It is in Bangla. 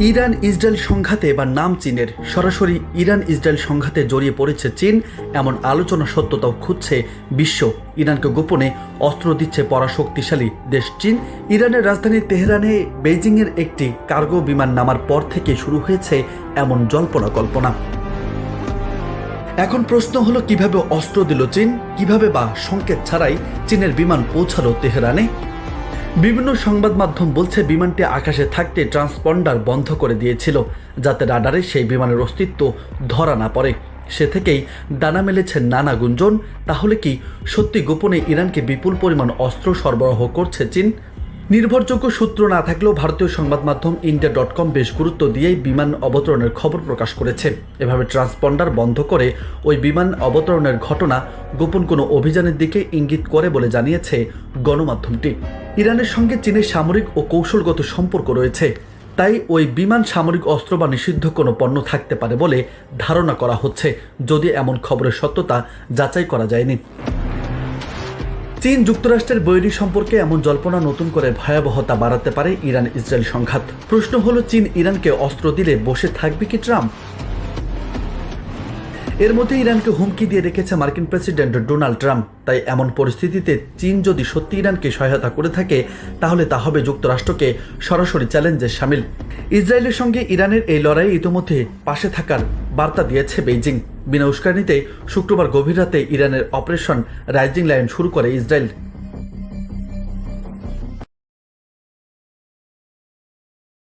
ইরান ইসরায়েল সংঘাতে বা নাম চীনের। সরাসরি ইরান ইসরায়েল সংঘাতে জড়িয়ে পড়েছে চীন, এমন আলোচনা সত্যতাও খুঁজছে বিশ্ব। ইরানকে গোপনে অস্ত্র দিচ্ছে পরাশক্তিশালী দেশ চীন। ইরানের রাজধানী তেহরানে বেইজিংয়ের একটি কার্গো বিমান নামার পর থেকে শুরু হয়েছে এমন জল্পনা কল্পনা। এখন প্রশ্ন হলো, কীভাবে অস্ত্র দিল চীন? কীভাবে বা সংকেত ছাড়াই চীনের বিমান পৌঁছালো তেহরানে? বিভিন্ন সংবাদ মাধ্যম বলছে, বিমানটি আকাশে থাকতে ট্রান্সপন্ডার বন্ধ করে দিয়েছিল, যাতে রাডারে সেই বিমানের অস্তিত্ব ধরা না পড়ে। সে থেকেই ডানা মেলেছে নানা গুঞ্জন। তাহলে কি সত্যি গোপনে ইরানকে বিপুল পরিমাণ অস্ত্র সরবরাহ করছে চীন? নির্ভরযোগ্য সূত্র না থাকলেও ভারতীয় সংবাদ মাধ্যম ইন্ডিয়া ডট কম বেশ গুরুত্ব দিয়েই বিমান অবতরণের খবর প্রকাশ করেছে। এভাবে ট্রান্সপন্ডার বন্ধ করে ওই বিমান অবতরণের ঘটনা গোপন কোনো অভিযানের দিকে ইঙ্গিত করে বলে জানিয়েছে গণমাধ্যমটি। ইরানের সঙ্গে চীনের সামরিক ও কৌশলগত সম্পর্ক রয়েছে। তাই ওই বিমান সামরিক অস্ত্র বা নিষিদ্ধ কোনো পণ্য থাকতে পারে বলে ধারণা করা হচ্ছে যদি এমন খবরের সত্যতা যাচাই করা যায়নি। চীন যুক্তরাষ্ট্রের বৈরী সম্পর্কে এমন জল্পনা নতুন করে ভয়াবহতা বাড়াতে পারে ইরান ইসরায়েল সংঘাত। প্রশ্ন হলো, চীন ইরানকে অস্ত্র দিলে বসে থাকবে কি ট্রাম্প? এর মধ্যে ইরানকে হুমকি দিয়ে রেখেছে মার্কিন প্রেসিডেন্ট ডোনাল্ড ট্রাম্প। তাই এমন পরিস্থিতিতে চীন যদি সত্যি ইরানকে সহায়তা করে থাকে, তাহলে তা হবে যুক্তরাষ্ট্রকে সরাসরি চ্যালেঞ্জে সামিল। ইসরায়েলের সঙ্গে ইরানের এই লড়াই ইতোমধ্যে পাশে থাকার বার্তা দিয়েছে বেইজিং। বিনা উস্কানিতে শুক্রবার গভীর রাতে ইরানের অপারেশন রাইজিং লাইন শুরু করে ইসরায়েল।